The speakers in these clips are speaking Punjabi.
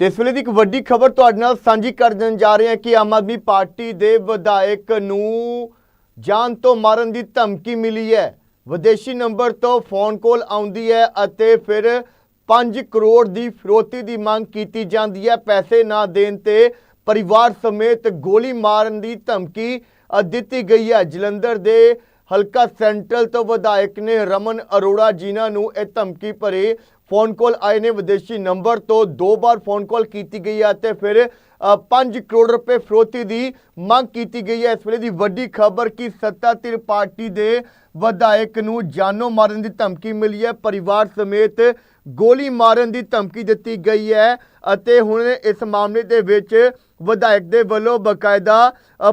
ਤੇ ਇਸ ਵੇਲੇ ਦੀ ਇੱਕ ਵੱਡੀ ਖਬਰ ਤੁਹਾਡੇ ਨਾਲ ਸਾਂਝੀ ਕਰਨ ਜਾ ਰਹੇ ਹਾਂ ਕਿ ਆਮ ਆਦਮੀ ਪਾਰਟੀ ਦੇ ਵਿਧਾਇਕ ਨੂੰ ਜਾਨ ਤੋਂ ਮਾਰਨ ਦੀ ਧਮਕੀ ਮਿਲੀ ਹੈ। ਵਿਦੇਸ਼ੀ ਨੰਬਰ ਤੋਂ ਫੋਨ ਕਾਲ ਆਉਂਦੀ ਹੈ ਅਤੇ ਫਿਰ 5 ਕਰੋੜ ਦੀ ਫਿਰੋਤੀ ਦੀ ਮੰਗ ਕੀਤੀ ਜਾਂਦੀ ਹੈ। ਪੈਸੇ ਨਾ ਦੇਣ ਤੇ ਪਰਿਵਾਰ ਸਮੇਤ ਗੋਲੀ ਮਾਰਨ ਦੀ ਧਮਕੀ ਦਿੱਤੀ ਗਈ ਹੈ। ਜਲੰਧਰ ਦੇ ਹਲਕਾ ਸੈਂਟਰਲ ਤੋਂ ਵਿਧਾਇਕ ਨੇ ਰਮਨ ਅਰੋੜਾ ਜਿਨ੍ਹਾਂ ਨੂੰ ਇਹ ਧਮਕੀ ਭਰੇ ਫੋਨ ਕਾਲ ਆਏ ਨੇ ਵਿਦੇਸ਼ੀ ਨੰਬਰ ਤੋਂ ਦੋ ਵਾਰ ਫੋਨ ਕਾਲ ਕੀਤੀ ਗਈ ਹੈ ਤੇ ਫਿਰ 5 ਕਰੋੜ ਰੁਪਏ ਫਰੋਤੀ ਦੀ ਮੰਗ ਕੀਤੀ ਗਈ ਹੈ। ਇਸ ਵੇਲੇ ਦੀ ਵੱਡੀ ਖਬਰ ਕਿ ਸੱਤਾਧਿਰ ਪਾਰਟੀ ਦੇ ਵਿਧਾਇਕ ਨੂੰ ਜਾਨੋਂ ਮਾਰਨ ਦੀ ਧਮਕੀ ਮਿਲੀ ਹੈ। ਪਰਿਵਾਰ ਸਮੇਤ ਗੋਲੀ ਮਾਰਨ ਦੀ ਧਮਕੀ ਦਿੱਤੀ ਗਈ ਹੈ ਅਤੇ ਹੁਣ ਇਸ ਮਾਮਲੇ ਦੇ ਵਿੱਚ ਵਿਧਾਇਕ ਦੇ ਵੱਲੋਂ ਬਕਾਇਦਾ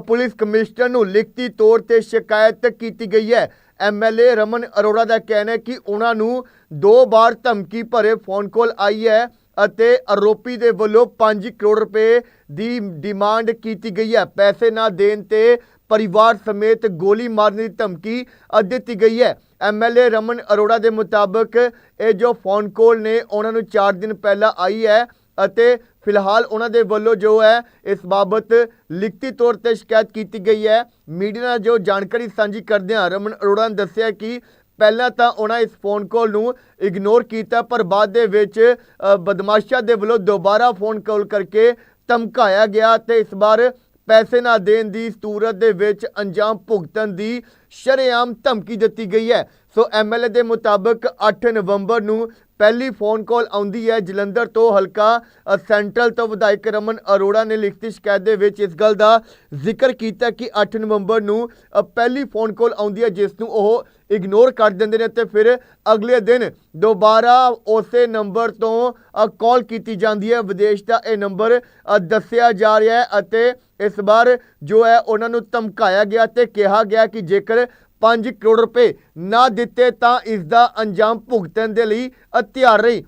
ਪੁਲਿਸ ਕਮਿਸ਼ਨਰ ਨੂੰ ਲਿਖਤੀ ਤੌਰ ਤੇ ਸ਼ਿਕਾਇਤ ਕੀਤੀ ਗਈ ਹੈ। ਐਮਐਲਏ ਰਮਨ ਅਰੋੜਾ ਦਾ ਕਹਿਣਾ ਹੈ ਕਿ ਉਹਨਾਂ ਨੂੰ ਦੋ ਵਾਰ ਧਮਕੀ ਭਰੇ ਫੋਨ ਕਾਲ ਆਈ ਹੈ ਅਤੇ ਆਰੋਪੀ ਦੇ ਵੱਲੋਂ 5 ਕਰੋੜ ਰੁਪਏ ਦੀ ਡਿਮਾਂਡ ਕੀਤੀ ਗਈ ਹੈ। ਪੈਸੇ ਨਾ ਦੇਣ ਤੇ ਪਰਿਵਾਰ ਸਮੇਤ ਗੋਲੀ ਮਾਰਨ ਦੀ ਧਮਕੀ ਦਿੱਤੀ ਗਈ ਹੈ। ਐਮਐਲਏ ਰਮਨ ਅਰੋੜਾ ਦੇ ਮੁਤਾਬਕ ਇਹ ਜੋ ਫੋਨ ਕਾਲ ਨੇ, ਉਹਨਾਂ ਨੂੰ 4 ਦਿਨ ਪਹਿਲਾਂ ਆਈ ਹੈ। ਅਤੇ ਫਿਲਹਾਲ ਉਹਨਾਂ ਦੇ ਵੱਲੋਂ ਜੋ ਹੈ ਇਸ ਬਾਬਤ ਲਿਖਤੀ ਤੌਰ ਤੇ ਸ਼ਿਕਾਇਤ ਕੀਤੀ ਗਈ ਹੈ। ਮੀਡੀਆ ਨਾਲ ਜੋ ਜਾਣਕਾਰੀ ਸਾਂਝੀ ਕਰਦਿਆਂ ਰਮਨ ਅਰੋੜਾ ਨੇ ਦੱਸਿਆ ਕਿ ਪਹਿਲਾਂ ਤਾਂ ਉਹਨਾਂ ਇਸ ਫੋਨ ਕਾਲ ਨੂੰ ਇਗਨੋਰ ਕੀਤਾ ਪਰ ਬਾਅਦ ਦੇ ਵਿੱਚ ਅ, ਬਦਮਾਸ਼ਾਂ ਦੇ ਵੱਲੋਂ ਦੁਬਾਰਾ ਫੋਨ ਕਾਲ ਕਰਕੇ ਧਮਕਾਇਆ ਗਿਆ ਤੇ ਇਸ ਵਾਰ ਪੈਸੇ ਨਾ ਦੇਣ ਦੀ ਸੂਰਤ ਦੇ ਵਿੱਚ ਅੰਜਾਮ ਭੁਗਤਣ ਦੀ ਸ਼ਰੇਆਮ ਧਮਕੀ ਦਿੱਤੀ ਗਈ ਹੈ। ਸੋ ਐਮਐਲਏ ਦੇ ਮੁਤਾਬਕ 8 ਨਵੰਬਰ ਨੂੰ ਪਹਿਲੀ ਫੋਨ ਕਾਲ ਆਉਂਦੀ ਹੈ ਜਲੰਧਰ ਤੋਂ ਹਲਕਾ ਸੈਂਟਰਲ ਤੋਂ ਵਿਧਾਇਕ ਰਮਨ ਅਰੋੜਾ ਨੇ ਲਿਖਤੀ ਸ਼ਿਕਾਇਤ ਦੇ ਵਿੱਚ ਇਸ ਗੱਲ ਦਾ ਜ਼ਿਕਰ ਕੀਤਾ ਕਿ 8 ਨਵੰਬਰ ਨੂੰ ਪਹਿਲੀ ਫੋਨ ਕਾਲ ਆਉਂਦੀ ਹੈ ਜਿਸ ਨੂੰ ਉਹ ਇਗਨੋਰ ਕਰ ਦਿੰਦੇ ਨੇ ਤੇ ਫਿਰ ਅਗਲੇ ਦਿਨ ਦੁਬਾਰਾ ਉਸੇ ਨੰਬਰ ਤੋਂ ਕਾਲ ਕੀਤੀ ਜਾਂਦੀ ਹੈ। ਵਿਦੇਸ਼ ਦਾ ਇਹ ਨੰਬਰ ਦੱਸਿਆ ਜਾ ਰਿਹਾ ਹੈ ਅਤੇ ਇਸ ਵਾਰ ਜੋ ਹੈ ਉਹਨਾਂ ਨੂੰ ਧਮਕਾਇਆ ਗਿਆ ਤੇ ਕਿਹਾ ਗਿਆ ਕਿ ਜੇਕਰ 5 ਕਰੋੜ ਰੁਪਏ ਨਾ ਦਿੱਤੇ ਤਾਂ ਇਸ ਦਾ ਅੰਜਾਮ ਭੁਗਤਣ ਦੇ ਲਈ ਅ, ਤਿਆਰ ਰਹੀ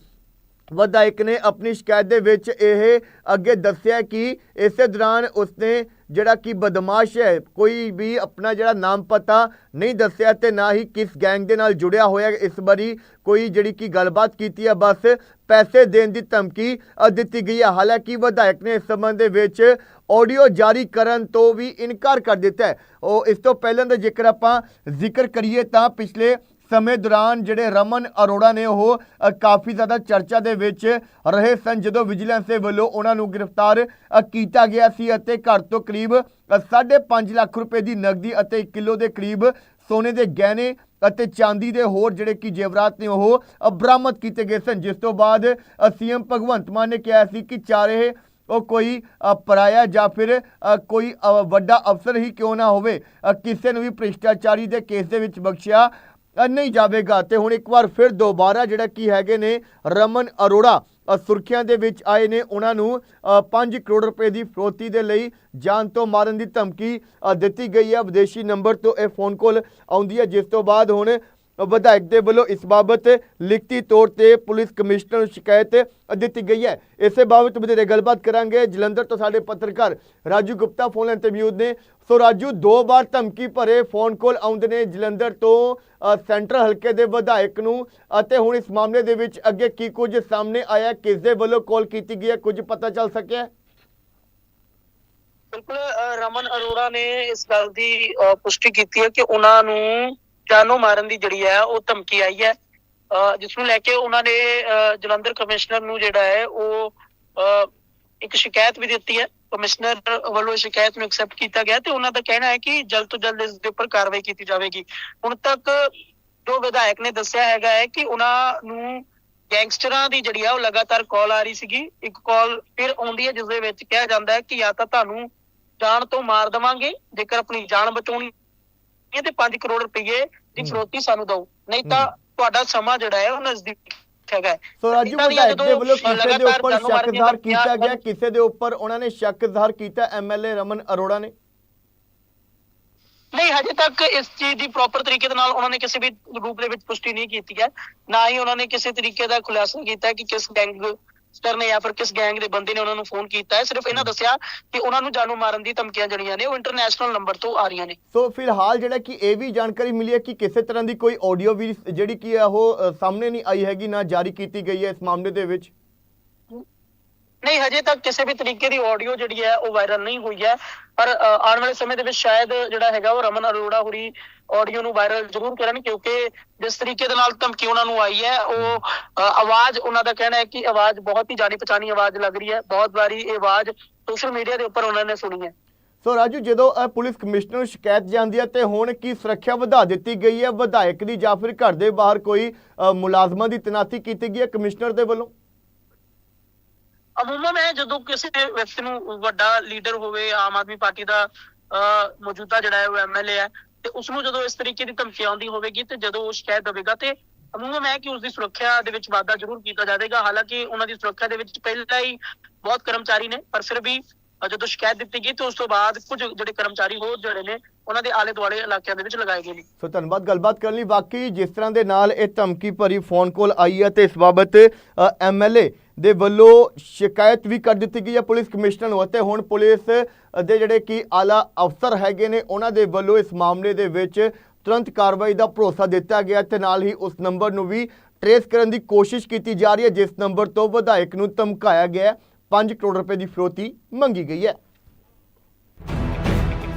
ਵਿਧਾਇਕ ਨੇ ਆਪਣੀ ਸ਼ਿਕਾਇਤ ਦੇ ਵਿੱਚ ਇਹ ਅੱਗੇ ਦੱਸਿਆ ਕਿ ਇਸੇ ਦੌਰਾਨ ਉਸਨੇ ਜਿਹੜਾ ਕਿ ਬਦਮਾਸ਼ ਹੈ ਕੋਈ ਵੀ ਆਪਣਾ ਜਿਹੜਾ ਨਾਮ ਪਤਾ ਨਹੀਂ ਦੱਸਿਆ ਤੇ ਨਾ ਹੀ ਕਿਸ ਗੈਂਗ ਦੇ ਨਾਲ ਜੁੜਿਆ ਹੋਇਆ ਇਸ ਵਾਰੀ ਕੋਈ ਜਿਹੜੀ ਕਿ ਗੱਲਬਾਤ ਕੀਤੀ ਹੈ ਬਸ ਪੈਸੇ ਦੇਣ ਦੀ ਧਮਕੀ ਦਿੱਤੀ ਗਈ ਹੈ ਹਾਲਾਂਕਿ ਵਿਧਾਇਕ ਨੇ ਇਸ ਸੰਬੰਧ ਦੇ ਵਿੱਚ ਆਡੀਓ ਜਾਰੀ ਕਰਨ ਤੋਂ ਵੀ ਇਨਕਾਰ ਕਰ ਦਿੱਤਾ ਹੈ। ਉਹ ਇਸ ਤੋਂ ਪਹਿਲਾਂ ਦਾ ਜੇਕਰ ਆਪਾਂ ਜ਼ਿਕਰ ਕਰੀਏ ਤਾਂ ਪਿਛਲੇ ਸਮੇਂ ਦੌਰਾਨ ਜਿਹੜੇ ਰਮਨ ਅਰੋੜਾ ਨੇ ਉਹ ਕਾਫੀ ਜ਼ਿਆਦਾ ਚਰਚਾ ਦੇ ਵਿੱਚ ਰਹੇ ਸਨ, ਜਦੋਂ ਵਿਜੀਲੈਂਸ ਦੇ ਵੱਲੋਂ ਉਹਨਾਂ ਨੂੰ ਗ੍ਰਿਫਤਾਰ ਕੀਤਾ ਗਿਆ ਸੀ ਅਤੇ ਘਰ ਤੋਂ ਕਰੀਬ 5.5 ਲੱਖ ਰੁਪਏ ਦੀ ਨਕਦੀ ਅਤੇ 1 ਕਿਲੋ ਦੇ ਕਰੀਬ ਸੋਨੇ ਦੇ ਗਹਿਣੇ ਅਤੇ ਚਾਂਦੀ ਦੇ ਹੋਰ ਜਿਹੜੇ ਕਿ ਜੇਵਰਾਤ ਨੇ ਉਹ ਬਰਾਮਦ ਕੀਤੇ ਗਏ ਸਨ। ਜਿਸ ਤੋਂ ਬਾਅਦ ਸੀਐਮ ਭਗਵੰਤ ਮਾਨ ਨੇ ਕਿਹਾ ਸੀ ਕਿ ਚਾਰੇ ਉਹ ਕੋਈ ਅ, ਪਰਾਇਆ ਜਾਂ ਫਿਰ ਕੋਈ ਵੱਡਾ ਅਫਸਰ ਹੀ ਕਿਉਂ ਨਾ ਹੋਵੇ? ਕਿਸੇ ਨੂੰ ਵੀ ਭ੍ਰਿਸ਼ਟਾਚਾਰੀ ਦੇ ਕੇਸ ਦੇ ਵਿੱਚ ਬਖਸ਼ਿਆ ਨਹੀਂ ਜਾਵੇਗਾ। ਤੇ ਹੁਣ ਇੱਕ ਵਾਰ ਫਿਰ ਦੁਬਾਰਾ ਜਿਹੜਾ ਕੀ ਹੈਗੇ ਨੇ ਰਮਨ ਅਰੋੜਾ ਅ, ਸੁਰਖੀਆਂ ਦੇ ਵਿੱਚ ਆਏ ਨੇ। ਉਹਨਾਂ ਨੂੰ 5 ਕਰੋੜ ਰੁਪਏ ਦੀ ਫਰੋਤੀ ਦੇ ਲਈ ਜਾਨ ਤੋਂ ਮਾਰਨ ਦੀ ਧਮਕੀ ਦਿੱਤੀ ਗਈ ਹੈ। ਵਿਦੇਸ਼ੀ ਨੰਬਰ ਤੋਂ ਇਹ ਫੋਨ ਕਾਲ ਆਉਂਦੀ ਹੈ। ਜਿਸ ਤੋਂ ਬਾਅਦ ਹੁਣ ਵਿਧਾਇਕ ਦੇ ਵੱਲੋਂ ਇਸ ਬਾਬਤ ਲਿਖਤੀ ਤੌਰ ਤੇ ਪੁਲਿਸ ਕਮਿਸ਼ਨਰ ਨੂੰ ਸ਼ਿਕਾਇਤ ਦਿੱਤੀ ਗਈ ਹੈ। ਇਸੇ ਬਾਬਤ ਵਧੇਰੇ ਗੱਲਬਾਤ ਕਰਾਂਗੇ। ਜਲੰਧਰ ਤੋਂ ਸਾਡੇ ਪੱਤਰਕਾਰ ਰਾਜੂ ਗੁਪਤਾ ਫੋਨ ਲਾਈਨ ਤੇ ਮੌਜੂਦ ਨੇ। ਸੋ ਰਾਜੂ ਦੋ ਵਾਰ ਧਮਕੀ ਭਰੇ ਫੋਨ ਕਾਲ ਆਉਂਦੇ ਨੇ ਜਲੰਧਰ ਤੋਂ ਅ, ਹਲਕੇ ਦੇ ਵਿਧਾਇਕ ਨੂੰ। ਅਤੇ ਹੁਣ ਇਸ ਮਾਮਲੇ ਦੇ ਵਿੱਚ ਅੱਗੇ ਕੀ ਕੁਝ ਸਾਹਮਣੇ ਆਇਆ ਕਿਸ ਦੇ ਵੱਲੋਂ ਕਾਲ ਕੀਤੀ ਗਈ ਹੈ ਕੁਝ ਪਤਾ ਚੱਲ ਸਕਿਆ? ਬਿਲਕੁਲ ਰਮਨ ਅਰੋੜਾ ਨੇ ਇਸ ਗੱਲ ਦੀ ਪੁਸ਼ਟੀ ਕੀਤੀ ਹੈ ਕਿ ਉਹਨਾਂ ਨੂੰ ਜਾਨੋਂ ਮਾਰਨ ਦੀ ਜਿਹੜੀ ਹੈ ਉਹ ਧਮਕੀ ਆਈ ਹੈ। ਅ, ਜਿਸ ਨੂੰ ਲੈ ਕੇ ਉਹਨਾਂ ਨੇ ਜਲੰਧਰ ਕਮਿਸ਼ਨਰ ਨੂੰ ਜਿਹੜਾ ਹੈ ਉਹ ਇੱਕ ਸ਼ਿਕਾਇਤ ਵੀ ਦਿੱਤੀ ਹੈ। ਕਮਿਸ਼ਨਰ ਵੱਲੋਂ ਸ਼ਿਕਾਇਤ ਨੂੰ ਐਕਸੈਪਟ ਕੀਤਾ ਗਿਆ ਤੇ ਉਹਨਾਂ ਦਾ ਕਹਿਣਾ ਹੈ ਕਿ ਜਲਦ ਤੋਂ ਜਲਦ ਇਸ ਦੇ ਉੱਪਰ ਕਾਰਵਾਈ ਕੀਤੀ ਜਾਵੇਗੀ। ਹੁਣ ਤੱਕ ਜੋ ਵਿਧਾਇਕ ਨੇ ਦੱਸਿਆ ਹੈਗਾ ਹੈ ਕਿ ਉਹਨਾਂ ਨੂੰ ਗੈਂਗਸਟਰਾਂ ਦੀ ਜਿਹੜੀ ਆ ਉਹ ਲਗਾਤਾਰ ਕਾਲ ਆ ਰਹੀ ਸੀਗੀ। ਇੱਕ ਕਾਲ ਫਿਰ ਆਉਂਦੀ ਹੈ ਜਿਸ ਦੇ ਵਿੱਚ ਕਿਹਾ ਜਾਂਦਾ ਹੈ ਕਿ ਜਾਂ ਤਾਂ ਤੁਹਾਨੂੰ ਜਾਨ ਤੋਂ ਮਾਰ ਦੇਵਾਂਗੇ ਜੇਕਰ ਆਪਣੀ ਜਾਨ ਬਚਾਉਣੀ ਹੈ ਤੇ 5 ਕਰੋੜ ਰੁਪਏ ਦੀ। ਫਰੋਤੀ ਸਾਨੂੰ ਦਿਓ ਨਹੀਂ ਤਾਂ। ਤੁਹਾਡਾ ਸਮਾਂ ਜਿਹੜਾ ਹੈ ਉਹ ਨਜ਼ਦੀਕ ਹੈਗਾ। ਸੋ ਰਾਜੂ ਵਿਧਾਇਕ ਦੇ ਵੱਲੋਂ ਕਿਸੇ ਦੇ ਉੱਪਰ ਸ਼ੱਕ ਜ਼ਾਹਰ ਕੀਤਾ ਗਿਆ ਕਿਸੇ ਦੇ ਉੱਪਰ ਉਹਨਾਂ ਨੇ ਸ਼ੱਕ ਜ਼ਾਹਰ ਕੀਤਾ ਐਮਐਲਏ ਰਮਨ ਅਰੋੜਾ ਨੇ ਨਹੀਂ ਹਜੇ ਤੱਕ ਇਸ ਚੀਜ਼ ਦੀ ਪ੍ਰੋਪਰ ਤਰੀਕੇ ਦੇ ਨਾਲ ਉਹਨਾਂ ਨੇ ਕਿਸੇ ਵੀ ਰੂਪ ਦੇ ਵਿੱਚ ਪੁਸ਼ਟੀ ਨਹੀਂ ਕੀਤੀ ਹੈ ਨਾ ਹੀ ਉਹਨਾਂ ਨੇ ਕਿਸੇ ਤਰੀਕੇ ਦਾ ਖੁਲਾਸਾ ਕੀਤਾ ਕਿ ਕਿਸ ਗੈਂਗਸਟਰ ਨੇ ਜਾਂ ਫਿਰ ਕਿਸ ਗੈਂਗ ਦੇ ਬੰਦੇ ਨੇ ਉਹਨਾਂ ਨੂੰ ਫੋਨ ਕੀਤਾ ਹੈ ਸਿਰਫ ਇਹਨਾਂ ਦੱਸਿਆ ਕਿ ਉਹਨਾਂ ਨੂੰ ਜਾਨੋਂ ਮਾਰਨ ਦੀ ਧਮਕੀਆਂ ਜਿਹੜੀਆਂ ਨੇ ਉਹ ਇੰਟਰਨੈਸ਼ਨਲ ਨੰਬਰ ਤੋਂ ਆ ਰਹੀਆਂ ਨੇ। ਸੋ ਫਿਲਹਾਲ ਜਿਹੜਾ ਕਿ ਇਹ ਵੀ ਜਾਣਕਾਰੀ ਮਿਲੀ ਹੈ ਕਿ ਕਿਸੇ ਤਰ੍ਹਾਂ ਦੀ ਕੋਈ ਆਡੀਓ ਵੀ ਜਿਹੜੀ ਕਿ ਉਹ ਸਾਹਮਣੇ ਨਹੀਂ ਆਈ ਹੈਗੀ ਨਾ ਜਾਰੀ ਕੀਤੀ ਗਈ ਹੈ ਇਸ ਮਾਮਲੇ ਦੇ ਵਿੱਚ। ਨਹੀਂ, ਹਜੇ ਤੱਕ ਕਿਸੇ ਵੀ ਤਰੀਕੇ ਦੀ ਆਡੀਓ ਜਿਹੜੀ ਹੈ ਉਹ ਵਾਇਰਲ ਨਹੀਂ ਹੋਈ ਹੈ। ਪਰ ਆਉਣ ਵਾਲੇ ਸਮੇਂ ਦੇ ਵਿੱਚ ਸ਼ਾਇਦ ਜਿਹੜਾ ਹੈਗਾ ਉਹ ਰਮਨ ਅਰੋੜਾ ਹੋਰੀ ਆਡੀਓ ਨੂੰ ਵਾਇਰਲ ਜ਼ਰੂਰ ਕਰਨ ਕਿਉਂਕਿ ਜਿਸ ਤਰੀਕੇ ਦੇ ਨਾਲ ਧਮਕੀ ਉਹਨਾਂ ਨੂੰ ਆਈ ਹੈ, ਉਹ ਆਵਾਜ਼, ਉਹਨਾਂ ਦਾ ਕਹਿਣਾ ਹੈ ਕਿ ਆਵਾਜ਼ ਬਹੁਤ ਹੀ ਜਾਣੀ ਪਛਾਣੀ ਆਵਾਜ਼ ਲੱਗ ਰਹੀ ਹੈ। ਬਹੁਤ ਵਾਰੀ ਇਹ ਆਵਾਜ਼ ਸੋਸ਼ਲ ਮੀਡੀਆ ਦੇ ਉੱਪਰ ਉਹਨਾਂ ਨੇ ਸੁਣੀ ਹੈ। ਸੋ ਰਾਜੂ, ਜਦੋਂ ਪੁਲਿਸ ਕਮਿਸ਼ਨਰ ਨੂੰ ਸ਼ਿਕਾਇਤ ਜਾਂਦੀ ਹੈ ਤੇ ਹੁਣ ਕੀ ਸੁਰੱਖਿਆ ਵਧਾ ਦਿੱਤੀ ਗਈ ਹੈ? ਵਿਧਾਇਕ ਦੀ ਜਾਂ ਫਿਰ ਘਰ ਦੇ ਬਾਹਰ ਕੋਈ ਮੁਲਾਜ਼ਮਾਂ ਦੀ ਤੈਨਾਤੀ ਕੀਤੀ ਗਈ ਹੈ ਕਮਿਸ਼ਨਰ ਦੇ ਵੱਲੋਂ? ਅਮੂਮਨ ਹੈ ਜਦੋਂ ਕਿਸੇ ਵਿਅਕਤੀ ਨੂੰ ਵੱਡਾ ਲੀਡਰ ਹੋਵੇ ਆਮ ਆਦਮੀ ਪਾਰਟੀ ਦਾ ਅਹ, ਮੌਜੂਦਾ ਜਿਹੜਾ ਹੈ ਉਹ ਐਮਐਲਏ ਹੈ ਤੇ ਉਸ ਨੂੰ ਜਦੋਂ ਇਸ ਤਰੀਕੇ ਦੀ ਧਮਕੀ ਆਉਂਦੀ ਹੋਵੇਗੀ ਤੇ ਜਦੋਂ ਉਹ ਸ਼ਿਕਾਇਤ ਦੇਵੇਗਾ ਤੇ ਅਮੂਮਨ ਹੈ ਕਿ ਉਸ ਦੀ ਸੁਰੱਖਿਆ ਦੇ ਵਿੱਚ ਵਾਧਾ ਜ਼ਰੂਰ ਕੀਤਾ ਜਾਵੇਗਾ। ਹਾਲਾਂਕਿ ਉਹਨਾਂ ਦੀ ਸੁਰੱਖਿਆ ਦੇ ਵਿੱਚ ਪਹਿਲਾਂ ਹੀ ਬਹੁਤ ਕਰਮਚਾਰੀ ਨੇ ਪਰ ਫਿਰ ਵੀ ਜਦੋਂ ਸ਼ਿਕਾਇਤ ਦਿੱਤੀ ਗਈ ਤੇ ਉਸ ਤੋਂ ਬਾਅਦ ਕੁਝ ਜਿਹੜੇ ਕਰਮਚਾਰੀ ਹੋਰ ਜਿਹੜੇ ਨੇ, ਉਹਨਾਂ ਦੇ ਆਲੇ ਦੁਆਲੇ ਇਲਾਕਿਆਂ ਦੇ ਵਿੱਚ ਲਗਾਏ ਗਏ ਨੇ। ਸੋ ਧੰਨਵਾਦ। ਗੱਲਬਾਤ ਕਰਨ ਲਈ ਵਾਕਈ ਜਿਸ ਤਰ੍ਹਾਂ ਦੇ ਨਾਲ ਇਹ ਧਮਕੀ ਭਰੀ ਫੋਨ ਕਾਲ ਆਈ ਹੈ ਤੇ ਇਸ ਬਾਬਤ ਐਮਐਲਏ ਦੇ ਵੱਲੋਂ ਸ਼ਿਕਾਇਤ ਵੀ ਕਰ ਦਿੱਤੀ ਗਈ ਹੈ ਪੁਲਿਸ ਕਮਿਸ਼ਨਰ ਨੂੰ ਅਤੇ ਹੁਣ ਪੁਲਿਸ ਦੇ ਜਿਹੜੇ ਕਿ ਆਲਾ ਅਫਸਰ ਹੈਗੇ ਨੇ, ਉਹਨਾਂ ਦੇ ਵੱਲੋਂ ਇਸ ਮਾਮਲੇ ਦੇ ਵਿੱਚ ਤੁਰੰਤ ਕਾਰਵਾਈ ਦਾ ਭਰੋਸਾ ਦਿੱਤਾ ਗਿਆ ਤੇ ਨਾਲ ਹੀ ਉਸ ਨੰਬਰ ਨੂੰ ਵੀ ਟ੍ਰੇਸ ਕਰਨ ਦੀ ਕੋਸ਼ਿਸ਼ ਕੀਤੀ ਜਾ ਰਹੀ ਹੈ, ਜਿਸ ਨੰਬਰ ਤੋਂ ਵਿਧਾਇਕ ਨੂੰ ਧਮਕਾਇਆ ਗਿਆ 5 ਕਰੋੜ ਰੁਪਏ ਦੀ ਫਿਰੋਤੀ ਮੰਗੀ ਗਈ ਹੈ।